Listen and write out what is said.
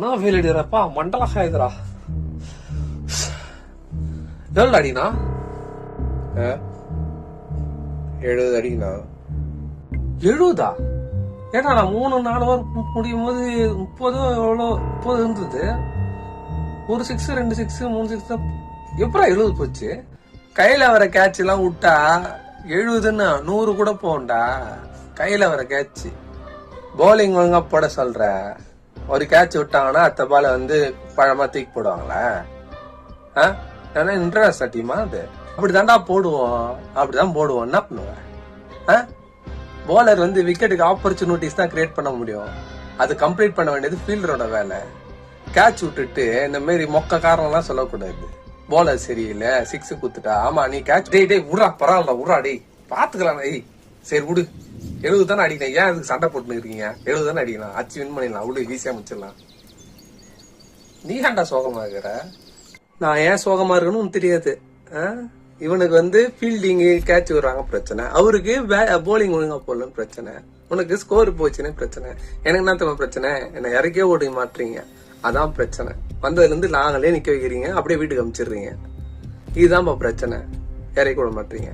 என்ன ஃபீல் அடிக்கிறப்பா மண்டல காயுதுரா எவ்வளோ அடினா எழுபது அடிங்கண்ணா எழுபதா? ஏடா நான் மூணு நாலு வாரம் முடியும் போது முப்பது எவ்வளோ? முப்பது இருந்தது. ஒரு சிக்ஸ் ரெண்டு சிக்ஸ் மூணு சிக்ஸ் எப்படா எழுபது போச்சு? கையில வர கேட்ச் எல்லாம் விட்டா எழுபதுன்னா நூறு கூட போகும்டா. கையில வர கேட்ச் bowling ஒழுங்கா போட சொல்ற. ஒரு கேட்ச் விட்டாங்கன்னா அத்த பால வந்து பழமா தூக்கி போடுவாங்களே? ஏன்னா இன்டர்நேஷனல் டீமா அது? அப்படிதான்டா போடுவோம். அப்படிதான் போடுவோம். என்ன பண்ணுவேன் ஆ? போலர் வந்து விக்கெட்டுக்கு ஆப்பர்ச்சுனிட்டிஸ் தான் கிரியேட் பண்ண முடியும். அது கம்ப்ளீட் பண்ண வேண்டியது ஃபீல்டரோட வேலை. கேட்ச் விட்டுட்டு இந்த மாதிரி மொக்க காரணம்லாம் சொல்லக்கூடாது. போலர் சரியில்லை. சிக்ஸ் குத்துட்டா ஆமா நீ கேட்ச் டேய் டேய் உடா பரவாயில்ல விட்றா டேய். பாத்துக்கலாம் டேய். சரி விடு. எழுபது தானே அடிக்கலாம் ஏன் அதுக்கு சண்டை போட்டுன்னு இருக்கீங்க? எழுபது தானே அடிக்கலாம். அச்சு வின் பண்ணிடலாம். அவ்வளோ ஈஸியாக முடிச்சிடலாம். நீ ஏன்டா சோகமாக இருக்கிற? நான் ஏன் சோகமாக இருக்கணும்னு தெரியாது. ஆ? இவனுக்கு வந்து ஃபீல்டிங்கு கேட்ச் விடுறாங்க பிரச்சனை. அவருக்கு போலிங் ஒழுங்காக போடலன்னு பிரச்சனை. உனக்கு ஸ்கோர் போச்சுன்னு பிரச்சனை. எனக்கு என்ன தெரியுமா பிரச்சனை? என்னை இறக்கே ஓடி மாட்டுறீங்க. அதான் பிரச்சனை. வந்ததுலேருந்து நாங்களே நிற்க வைக்கிறீங்க. அப்படியே வீட்டுக்கு அமிச்சிடுறீங்க. இதுதான்ப்பா பிரச்சனை. இறக்கி விட மாட்டீங்க